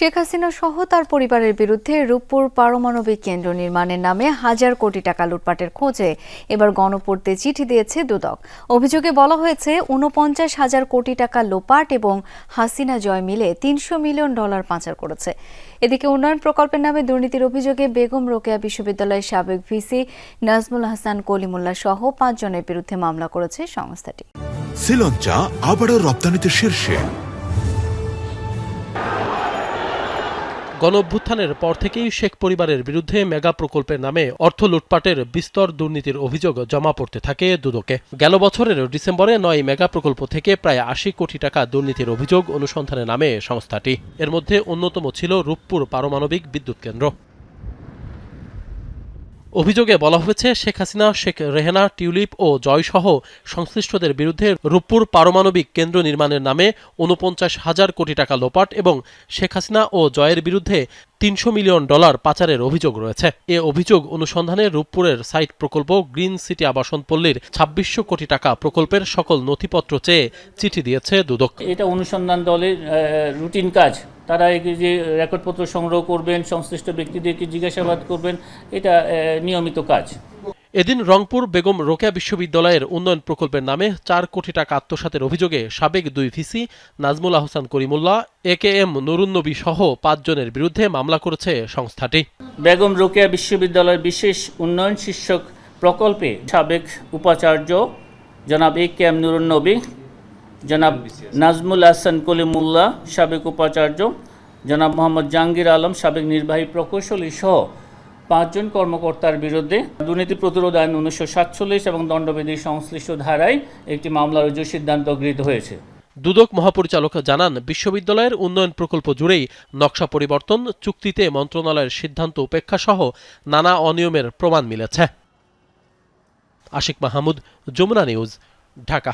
শেখ হাসিনা সহ তার পরিবারের বিরুদ্ধে রূপপুর পারমাণবিক কেন্দ্র নির্মাণের নামে হাজার কোটি টাকা লুটপাটের খোঁজে এবার গণপূর্তে চিঠি দিয়েছে দুদক। অভিযোগে বলা হয়েছে উনপঞ্চাশ হাজার কোটি টাকা লোপাট এবং হাসিনা জয় মিলে তিনশো মিলিয়ন ডলার পাচার করেছে। এদিকে উন্নয়ন প্রকল্পের নামে দুর্নীতির অভিযোগে বেগম রোকেয়া বিশ্ববিদ্যালয়ের সাবেক ভিসি নাজমুল হাসান কলিমুল্লাহ সহ পাঁচজনের বিরুদ্ধে মামলা করেছে সংস্থাটি। শ্রীলঞ্চা আবারও রপ্তানিতে শীর্ষে। গণঅভ্যুত্থানের পর থেকেই শেখ পরিবারের বিরুদ্ধে মেগা প্রকল্পের নামে অর্থ লুটপাটের বিস্তর দুর্নীতির অভিযোগ জমা পড়তে থাকে দুদকে। গেল বছরের ডিসেম্বরে নয় মেগা প্রকল্প থেকে প্রায় আশি কোটি টাকা দুর্নীতির অভিযোগ অনুসন্ধানে নামে সংস্থাটি। এর মধ্যে অন্যতম ছিল রূপপুর পারমাণবিক বিদ্যুৎ কেন্দ্র। অভিযোগে বলা হয়েছে, শেখ হাসিনা, শেখ রেহেনা, টিউলিপ ও জয়সহ সংশ্লিষ্টদের বিরুদ্ধে রূপপুর পারমাণবিক কেন্দ্র নির্মাণের নামে উনপঞ্চাশ হাজার কোটি টাকা লোপাট এবং শেখ হাসিনা ও জয়ের বিরুদ্ধে তিনশো মিলিয়ন ডলার পাচারের অভিযোগ রয়েছে। এ অভিযোগ অনুসন্ধানে রূপপুরের সাইট প্রকল্প গ্রিন সিটি আবাসন পল্লীর ছাব্বিশশো কোটি টাকা প্রকল্পের সকল নথিপত্র চেয়ে চিঠি দিয়েছে দুদক। এটা অনুসন্ধান দলের রুটিন কাজ। তারা এই যে রেকর্ডপত্র সংগ্রহ করবেন সংশ্লিষ্ট ব্যক্তিদেরকে জিজ্ঞাসাবাদ করবেন এটা নিয়মিত কাজ। এদিন রংপুর বেগম রোকেয়া বিশ্ববিদ্যালয়ের উন্নয়ন প্রকল্পের নামে চার কোটি টাকা আত্মসাতের অভিযোগে সাবেক দুই VC Nazmul Ahsan Karimullah A K M Nurunnabi সহ পাঁচজনের বিরুদ্ধে মামলা করেছে সংস্থাটি। বেগম রোকেয়া বিশ্ববিদ্যালয়ের বিশেষ উন্নয়ন শীর্ষক প্রকল্পে সাবেক উপাচার্য জনাব এ কে এম নুরুন্নবী জনাব নাজমুল হাসান কলিমুল্লাহ, সাবেক উপাচার্য, জনাব মোহাম্মদ জাহাঙ্গীর আলম, সাবেক নির্বাহী প্রকৌশলী সহ পাঁচজন কর্মকর্তার বিরুদ্ধে দুর্নীতি প্রতিরোধ আইন উনিশশো সাতচল্লিশ এবং দণ্ডবিধি সংশ্লিষ্ট ধারায় একটি মামলা রুজুর সিদ্ধান্ত গৃহীত হয়েছে। দুদক মহাপরিচালক জানান, বিশ্ববিদ্যালয়ের উন্নয়ন প্রকল্প জুড়েই নকশা পরিবর্তন, চুক্তিতে মন্ত্রণালয়ের সিদ্ধান্ত উপেক্ষা সহ নানা অনিয়মের প্রমাণ মিলেছে। আশিক মাহমুদ, যমুনা নিউজ, ঢাকা।